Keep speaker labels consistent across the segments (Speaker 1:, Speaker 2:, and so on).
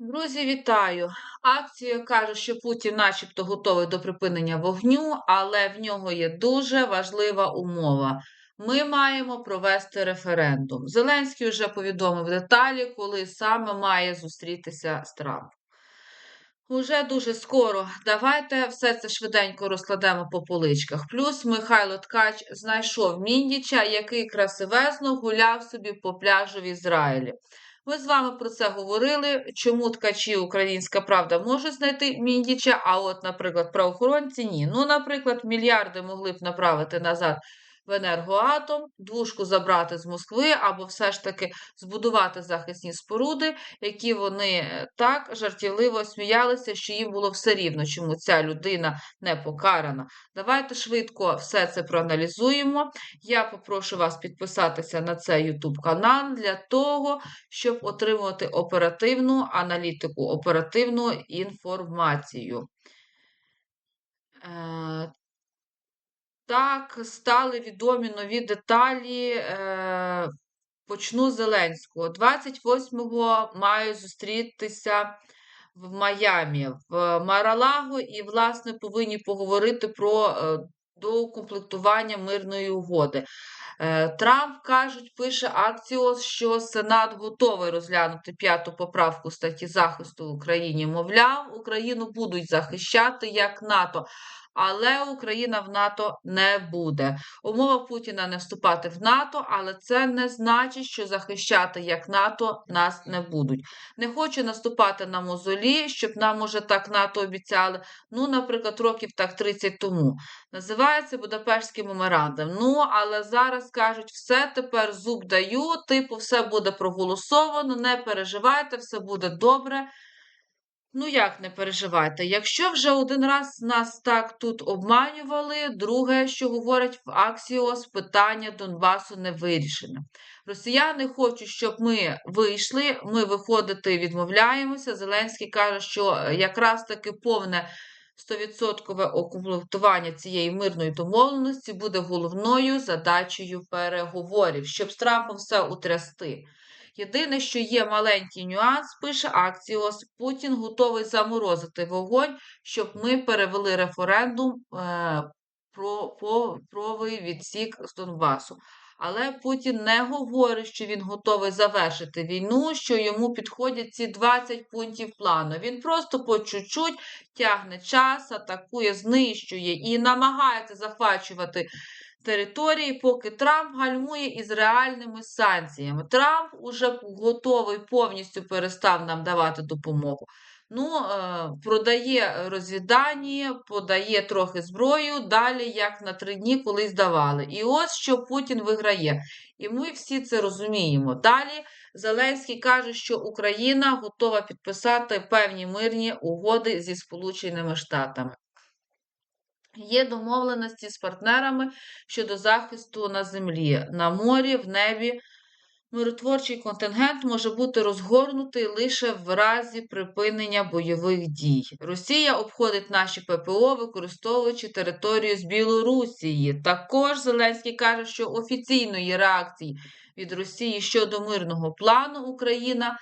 Speaker 1: Друзі, вітаю! Акція каже, що Путін начебто готовий до припинення вогню, але в нього є дуже важлива умова. Ми маємо провести референдум. Зеленський вже повідомив деталі, коли саме має зустрітися з Трампом. Уже дуже скоро. Давайте все це швиденько розкладемо по поличках. Плюс Михайло Ткач знайшов Міндіча, який красивезно гуляв собі по пляжу в Ізраїлі. Ми з вами про це говорили. Чому ткачі Українська Правда можуть знайти Міндіча, а от, наприклад, правоохоронці ні. Ну, наприклад, мільярди могли б направити назад в енергоатом, двушку забрати з Москви, або все ж таки збудувати захисні споруди, які вони е, так жартівливо сміялися, що їм було все рівно, чому ця людина не покарана. Давайте швидко все це проаналізуємо. Я попрошу вас підписатися на цей YouTube канал для того, щоб отримувати оперативну аналітику, оперативну інформацію. Так, стали відомі нові деталі. Е, почну з Зеленського. 28-го маю зустрітися в Майамі, в Маралаго, і, власне, повинні поговорити про е, доукомплектування мирної угоди. Е, Трамп кажуть, пише Акціос, що Сенат готовий розглянути п'яту поправку статті захисту в Україні. Мовляв, Україну будуть захищати як НАТО але Україна в НАТО не буде. Умова Путіна не вступати в НАТО, але це не значить, що захищати як НАТО нас не будуть. Не хочу наступати на мозолі, щоб нам уже так НАТО обіцяли. Ну, наприклад, років так 30 тому. Називається Будапештський меморандум. Ну, але зараз кажуть, все тепер зуб даю, типу, все буде проголосовано, не переживайте, все буде добре. Ну, як не переживайте, якщо вже один раз нас так тут обманювали, друге, що говорять в Аксіос, питання Донбасу не вирішене. Росіяни хочуть, щоб ми вийшли, ми виходити відмовляємося. Зеленський каже, що е, якраз таки повне 100% окомплектування цієї мирної домовленості буде головною задачею переговорів, щоб з Трампом все утрясти. Єдине, що є маленький нюанс, пише Акціос, Путін готовий заморозити вогонь, щоб ми перевели референдум е, про, про, про відсік з Донбасу. Але Путін не говорить, що він готовий завершити війну, що йому підходять ці 20 пунктів плану. Він просто по чуть-чуть тягне час, атакує, знищує і намагається захвачувати території, поки Трамп гальмує із реальними санкціями. Трамп уже готовий повністю перестав нам давати допомогу. Ну, е, продає розвідані, подає трохи зброю, далі, як на три дні колись давали. І ось що Путін виграє. І ми всі це розуміємо. Далі Зеленський каже, що Україна готова підписати певні мирні угоди зі Сполученими Штатами. Є домовленості з партнерами щодо захисту на землі, на морі, в небі. Миротворчий контингент може бути розгорнутий лише в разі припинення бойових дій. Росія обходить наші ППО, використовуючи територію з Білорусії. Також Зеленський каже, що офіційної реакції від Росії щодо мирного плану Україна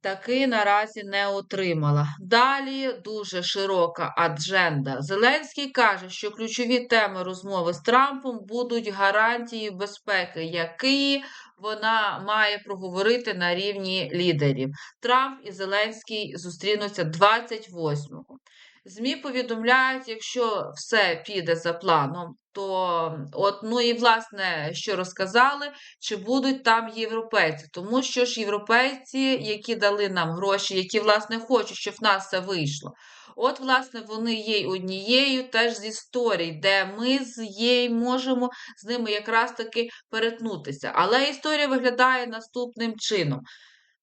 Speaker 1: таки наразі не отримала. Далі дуже широка адженда. Зеленський каже, що ключові теми розмови з Трампом будуть гарантії безпеки, які вона має проговорити на рівні лідерів. Трамп і Зеленський зустрінуться 28-го. ЗМІ повідомляють, якщо все піде за планом, то от, ну і власне, що розказали, чи будуть там європейці, тому що ж європейці, які дали нам гроші, які власне хочуть, щоб в нас все вийшло. От, власне, вони є однією теж з історій, де ми з її можемо з ними якраз таки перетнутися. Але історія виглядає наступним чином.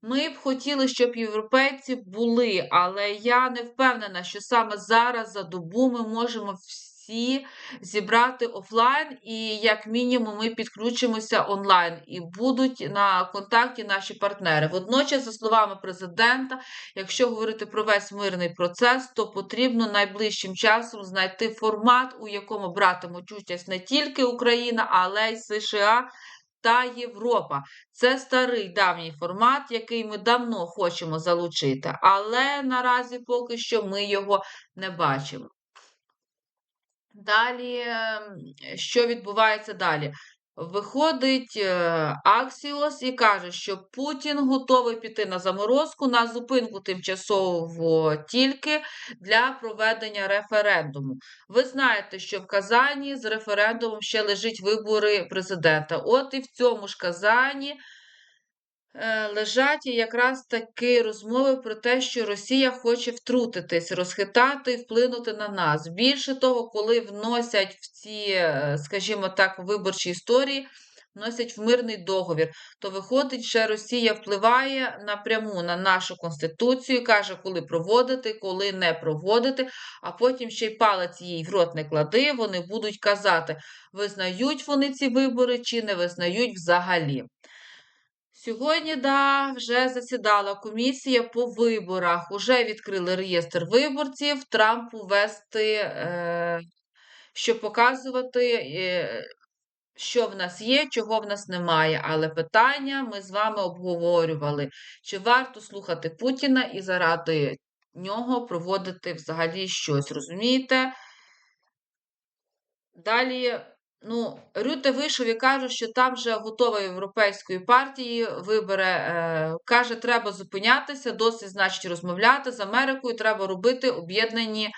Speaker 1: Ми б хотіли, щоб європейці були, але я не впевнена, що саме зараз за добу ми можемо всі зібрати офлайн, і, як мінімум, ми підключимося онлайн і будуть на контакті наші партнери. Водночас, за словами президента, якщо говорити про весь мирний процес, то потрібно найближчим часом знайти формат, у якому братимуть участь не тільки Україна, але й США та Європа. Це старий давній формат, який ми давно хочемо залучити, але наразі поки що ми його не бачимо. Далі, ем, що відбувається далі? Виходить е, Аксіос і каже, що Путін готовий піти на заморозку, на зупинку тимчасово тільки для проведення референдуму. Ви знаєте, що в Казані з референдумом ще лежить вибори президента. От і в цьому ж Казані лежать якраз такі розмови про те, що Росія хоче втрутитись, розхитати і вплинути на нас. Більше того, коли вносять в ці, е, скажімо так, виборчі історії, вносять в мирний договір, то виходить, що Росія впливає напряму на нашу конституцію, каже, коли проводити, коли не проводити, а потім ще й палець їй в рот не клади, вони будуть казати, визнають вони ці вибори чи не визнають взагалі. Сьогодні, да, вже засідала комісія по виборах. Уже відкрили реєстр виборців. Трампу вести, е, щоб показувати, е, що в нас є, чого в нас немає. Але питання ми з вами обговорювали, чи варто слухати Путіна і заради нього проводити взагалі щось. Розумієте? Далі. Ну, Рюте вийшов і каже, що там вже готова європейської партії вибере. Е, каже, треба зупинятися, досить значить розмовляти з Америкою, треба робити об'єднані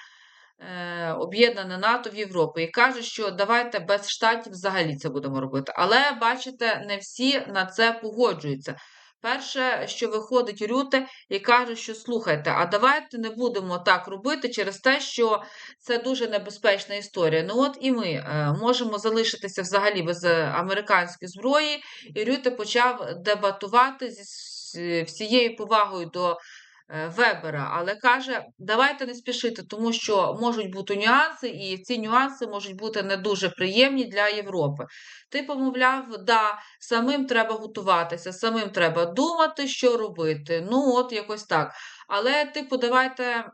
Speaker 1: е, об'єднане НАТО в Європі. І каже, що давайте без штатів взагалі це будемо робити. Але бачите, не всі на це погоджуються. Перше, що виходить Рюте і каже, що слухайте, а давайте не будемо так робити через те, що це дуже небезпечна історія. Ну от і ми е, можемо залишитися взагалі без е, американської зброї. І Рюте почав дебатувати зі всією повагою до Е, Вебера, але каже, давайте не спішити, тому що можуть бути нюанси, і ці нюанси можуть бути не дуже приємні для Європи. Ти помовляв, да, самим треба готуватися, самим треба думати, що робити. Ну, от якось так. Але, типу, давайте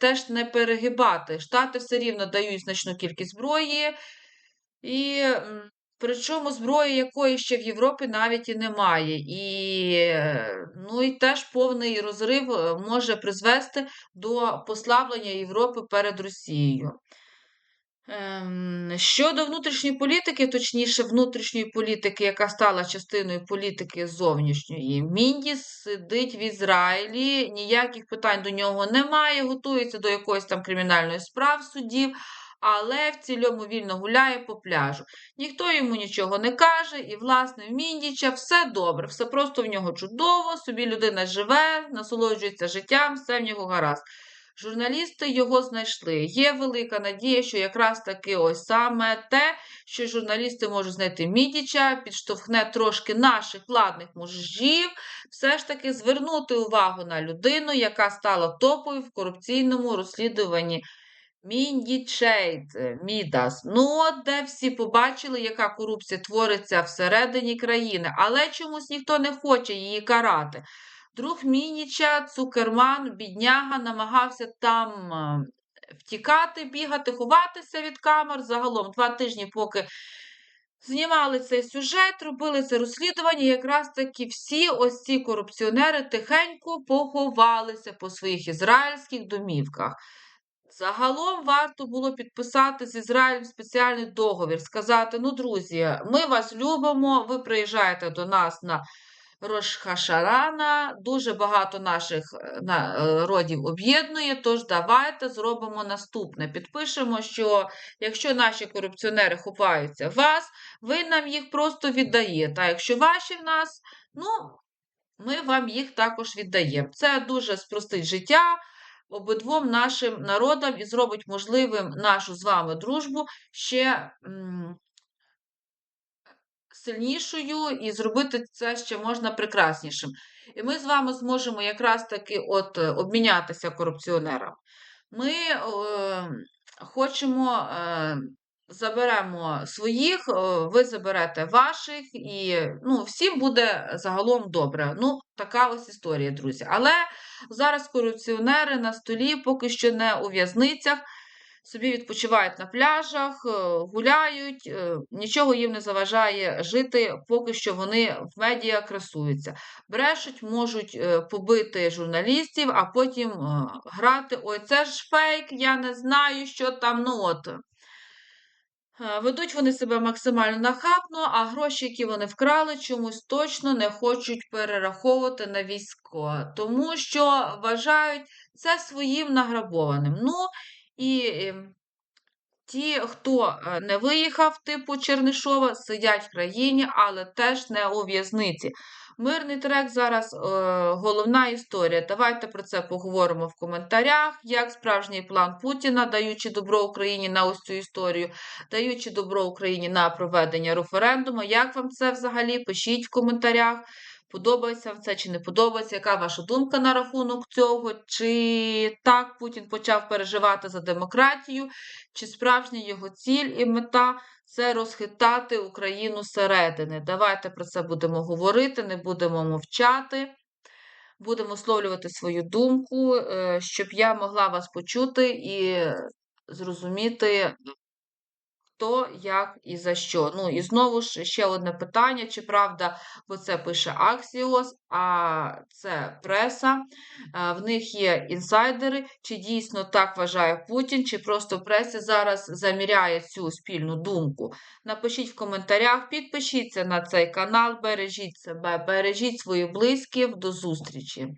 Speaker 1: теж не перегибати. Штати все рівно дають значну кількість зброї. І Причому зброї якої ще в Європі навіть і немає. І ну, і теж повний розрив е, може призвести до послаблення Європи перед Росією. Ем, щодо внутрішньої політики, точніше, внутрішньої політики, яка стала частиною політики зовнішньої, Міндіс сидить в Ізраїлі, ніяких питань до нього немає, готується до якоїсь там кримінальної справ судів але в цілому вільно гуляє по пляжу. Ніхто йому нічого не каже, і, власне, в Міндіча все добре, все просто в нього чудово, собі людина живе, насолоджується життям, все в нього гаразд. Журналісти його знайшли. Є велика надія, що якраз таки ось саме те, що журналісти можуть знайти Мідіча, підштовхне трошки наших владних мужів, все ж таки звернути увагу на людину, яка стала топою в корупційному розслідуванні Міндічейт, е, Мідас. Ну, от де всі побачили, яка корупція твориться всередині країни, але чомусь ніхто не хоче її карати. Друг Мініча, Цукерман, бідняга, намагався там е, втікати, бігати, ховатися від камер. Загалом два тижні, поки знімали цей сюжет, робили це розслідування, якраз таки всі ось ці корупціонери тихенько поховалися по своїх ізраїльських домівках. Загалом варто було підписати з Ізраїлем спеціальний договір, сказати: ну, друзі, ми вас любимо, ви приїжджаєте до нас на Рошхашарана, дуже багато наших е, народів об'єднує, тож давайте зробимо наступне. Підпишемо, що якщо наші корупціонери ховаються вас, ви нам їх просто віддаєте. А якщо ваші в нас, ну, ми вам їх також віддаємо. Це дуже спростить життя обидвом нашим народам і зробить можливим нашу з вами дружбу ще сильнішою і зробити це ще можна прекраснішим. І ми з вами зможемо якраз таки от е, обмінятися корупціонерами. Ми е, хочемо. Е, Заберемо своїх, ви заберете ваших, і ну, всім буде загалом добре. Ну, така ось історія, друзі. Але зараз корупціонери на столі поки що не у в'язницях. собі відпочивають на пляжах, е, гуляють, е, нічого їм не заважає жити, поки що вони в медіа красуються. Брешуть, можуть е, побити журналістів, а потім е, грати: ой, це ж фейк, я не знаю, що там. ну от. Е, Ведуть вони себе максимально нахабно, а гроші, які вони вкрали, чомусь точно не хочуть перераховувати на військо, тому що вважають це своїм награбованим. Ну і ті, хто е, не виїхав, типу Чернишова, сидять в країні, але теж не у в'язниці. Мирний трек зараз е, головна історія. Давайте про це поговоримо в коментарях. Як справжній план Путіна, даючи добро Україні на ось цю історію, даючи добро Україні на проведення референдуму. Як вам це взагалі? Пишіть в коментарях. Подобається це чи не подобається? Яка ваша думка на рахунок цього? Чи так Путін почав переживати за демократію? Чи справжня його ціль і мета це розхитати Україну зсередини? Давайте про це будемо говорити, не будемо мовчати. Будемо висловлювати свою думку, е, щоб я могла вас почути і зрозуміти, хто, як і за що. Ну і знову ж ще одне питання: чи правда, бо це пише Axios, а це преса, е, в них є інсайдери, чи дійсно так вважає Путін, чи просто преса зараз заміряє цю спільну думку. Напишіть в коментарях, підпишіться на цей канал, бережіть себе, бережіть своїх близьких. До зустрічі!